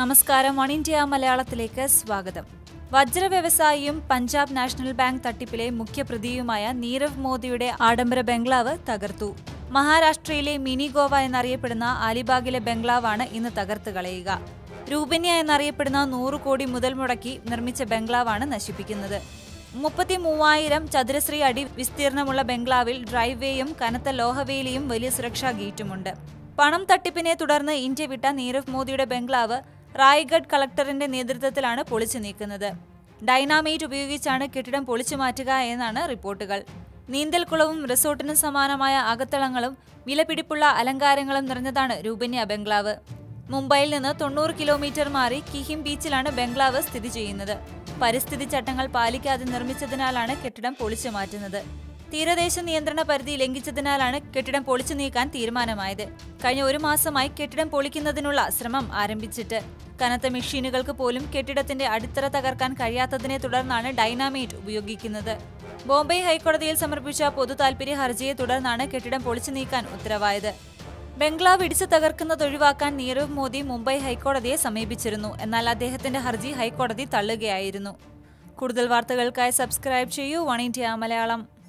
നമസ്കാരം. One India മലയാളത്തിലേക്ക് സ്വാഗതം. വജ്ര വ്യവസായിയും പഞ്ചാബ് നാഷണൽ ബാങ്ക് തട്ടിപ്പിലെ മുഖ്യപ്രതിയുമായ നീരവ് മോദിയുടെ ആഡംബര ബംഗ്ലാവ് തകർത്തു. മഹാരാഷ്ട്രയിലെ മിനി ഗോവ എന്നറിയപ്പെടുന്ന അലിബാഗിലെ ബംഗ്ലാവാണ് ഇന്ന് തകർത്ത് കളയുക. രൂപന്യ എന്നറിയപ്പെടുന്ന നൂറ് കോടി മുതൽ മുടക്കി നിർമ്മിച്ച ബംഗ്ലാവാണ് നശിപ്പിക്കുന്നത്. മുപ്പത്തി മൂവായിരം ചതുരശ്രീ അടി വിസ്തീർണമുള്ള ബംഗ്ലാവിൽ ഡ്രൈവേയും കനത്ത ലോഹവേലിയും വലിയ സുരക്ഷാ ഗേറ്റുമുണ്ട്. പണം തട്ടിപ്പിനെ തുടർന്ന് ഇന്ത്യ വിട്ട നീരവ് മോദിയുടെ ബംഗ്ലാവ് റായ്ഗഡ് കളക്ടറിന്റെ നേതൃത്വത്തിലാണ് പൊളിച്ചു നീക്കുന്നത്. ഡൈനാമൈറ്റ് ഉപയോഗിച്ചാണ് കെട്ടിടം പൊളിച്ചു മാറ്റുക എന്നാണ് റിപ്പോർട്ടുകൾ. നീന്തൽക്കുളവും റിസോർട്ടിനും സമാനമായ അകത്തളങ്ങളും വിലപിടിപ്പുള്ള അലങ്കാരങ്ങളും നിറഞ്ഞതാണ് രൂപന്യ ബംഗ്ലാവ്. മുംബൈയിൽ നിന്ന് തൊണ്ണൂറ് കിലോമീറ്റർ മാറി കിഹിം ബീച്ചിലാണ് ബംഗ്ലാവ് സ്ഥിതി ചെയ്യുന്നത്. പരിസ്ഥിതി ചട്ടങ്ങൾ പാലിക്കാതെ നിർമ്മിച്ചതിനാലാണ് കെട്ടിടം പൊളിച്ചു മാറ്റുന്നത്. തീരദേശ നിയന്ത്രണ പരിധി ലംഘിച്ചതിനാലാണ് കെട്ടിടം പൊളിച്ചു നീക്കാൻ തീരുമാനമായത്. കഴിഞ്ഞ ഒരു മാസമായി കെട്ടിടം പൊളിക്കുന്നതിനുള്ള ശ്രമം ആരംഭിച്ചിട്ട്. കനത്ത മെഷീനുകൾക്ക് പോലും കെട്ടിടത്തിന്റെ അടിത്തറ തകർക്കാൻ കഴിയാത്തതിനെ തുടർന്നാണ് ഡൈനാമൈറ്റ് ഉപയോഗിക്കുന്നത്. ബോംബെ ഹൈക്കോടതിയിൽ സമർപ്പിച്ച പൊതു താൽപര്യ ഹർജിയെ തുടർന്നാണ് കെട്ടിടം പൊളിച്ചു നീക്കാൻ ഉത്തരവായത്. ബംഗ്ലാവ് ഇടിച്ചു തകർക്കുന്നത് ഒഴിവാക്കാൻ നീരവ് മോദി മുംബൈ ഹൈക്കോടതിയെ സമീപിച്ചിരുന്നു. എന്നാൽ അദ്ദേഹത്തിന്റെ ഹർജി ഹൈക്കോടതി തള്ളുകയായിരുന്നു. കൂടുതൽ വാർത്തകൾക്കായി സബ്സ്ക്രൈബ് ചെയ്യൂ. One India Malayalam.